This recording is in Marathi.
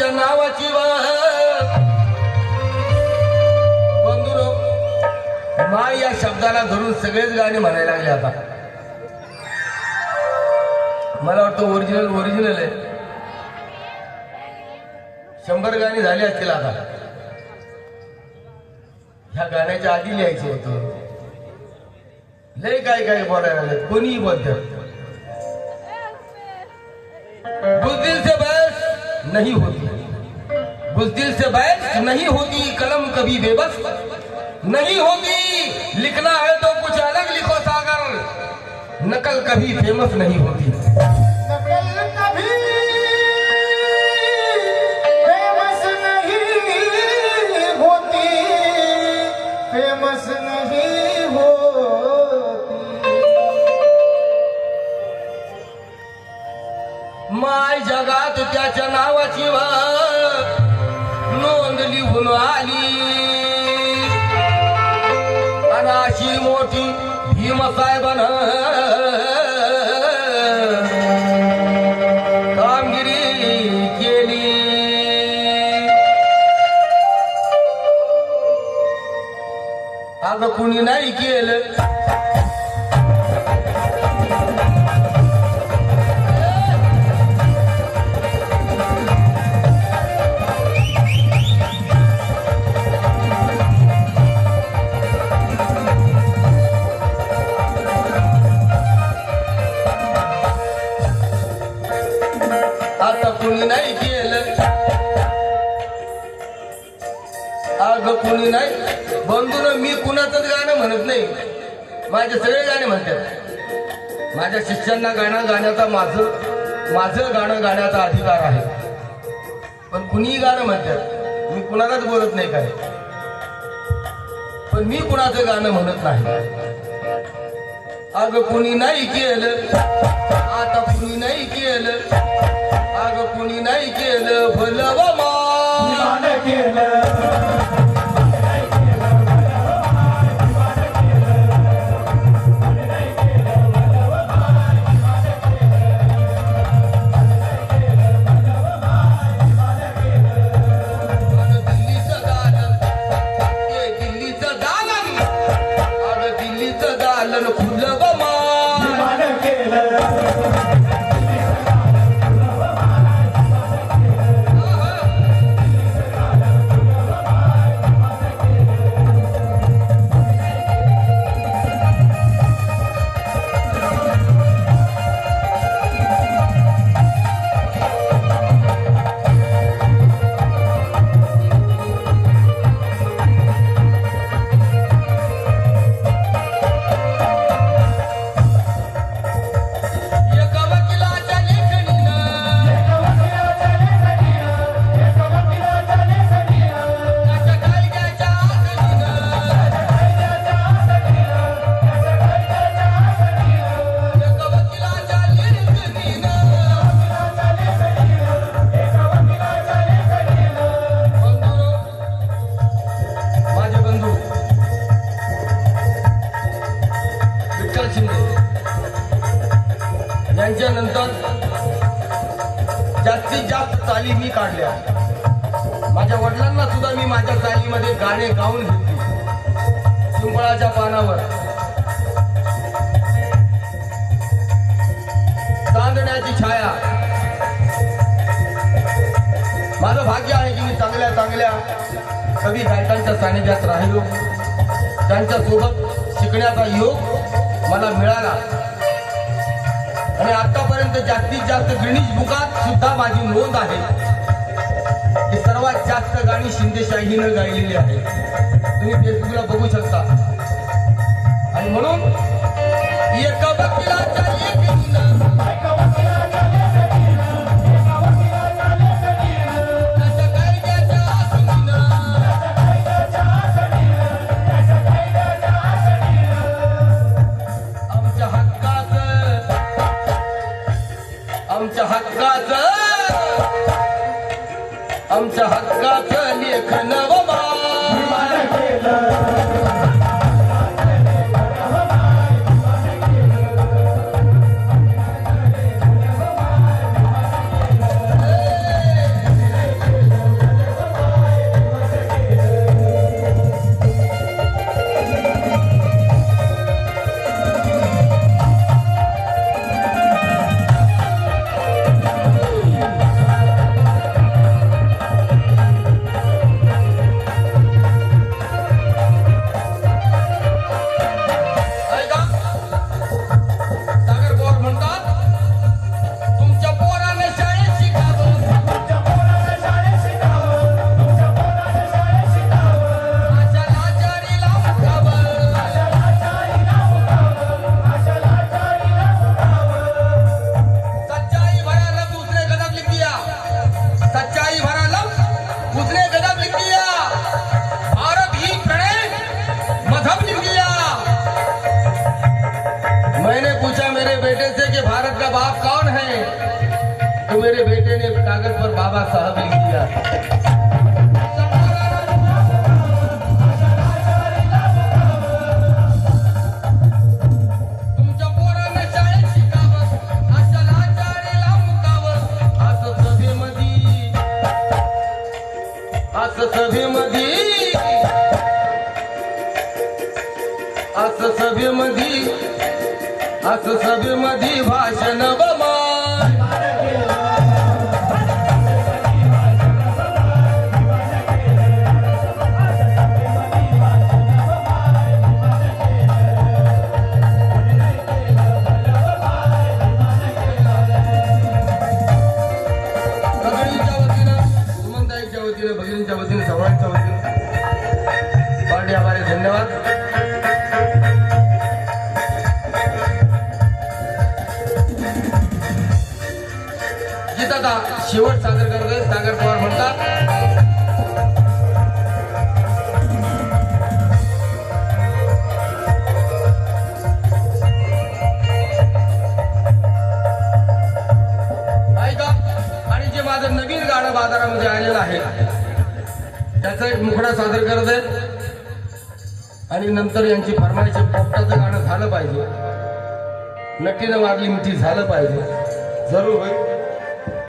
त्याच्या नावाची बंधुरो माय या शब्दाला धरून सगळेच गाणे म्हणायला लागले आता. मला वाटतं ओरिजिनल ओरिजिनल आहे. शंभर गाणी झाली असतील आता. ह्या गाण्याच्या आधी लिहायचं होतं. लय काय काय बोलायला लागले कोणीही बोलत बुजदिल से नाही नहीं होती. बुजदिल से बहस नहीं होती कलम कभी बेबस। नहीं होती लिखना है तो कुछ अलग लिखो सागर। नकल कभी फेमस नहीं होती। नकल कभी फेमस नहीं होती। फेमस नहीं होती। माय जगात त्याच्या नावाची व निवडून आली अनाशी मोठी भीमसाहेबान कामगिरी केली. आता कुणी नाही केलं. आता कुणी नाही केलं. अग कुणी नाही. बंधून मी कुणाचंच गाणं म्हणत नाही. माझे सगळे गाणे म्हणतात. माझ्या शिष्यांना गाणं गाण्याचा माझं माझं गाणं गाण्याचा अधिकार आहे. पण कुणीही गाणं म्हणतात. मी कुणालाच बोलत नाही काय. पण मी कुणाचं गाणं म्हणत नाही. अग कुणी नाही केलं. आता कुणी नाही केलं. नाही केलं भलं मध्ये गाणे गाऊन घेतली. पिंपळाच्या पानावर. चांदण्याची छाया. माझं भाग्य आहे की मी चांगल्या चांगल्या कवी गायकांच्या सानिध्यात राहिलो. त्यांच्यासोबत शिकण्याचा योग मला मिळाला. आणि आतापर्यंत जास्तीत जास्त गिणीज बुकात सुद्धा माझी नोंद आहे. हे सर्वात जास्त गाणी शिंदेशाहीनं गायलेली आहे तुम्ही फेसबुकला बघू शकता. बेटे से कि भारत का बाप कौन है? तो मेरे बेटे ने कागज पर बाबा साहब लिख दिया। असं सभेमध्ये गीताचा शेवट सादर करतोय सागर पवार म्हणतात. आणि जे माझं नवीन गाणं बाजारामध्ये आलेलं आहे त्याचा एक मुखडा सादर करत आहेत. आणि नंतर यांची फरमाईचे पोपटाचं गाणं झालं पाहिजे. नक्कीनं मारली मिठी झालं पाहिजे. जरूर होईल.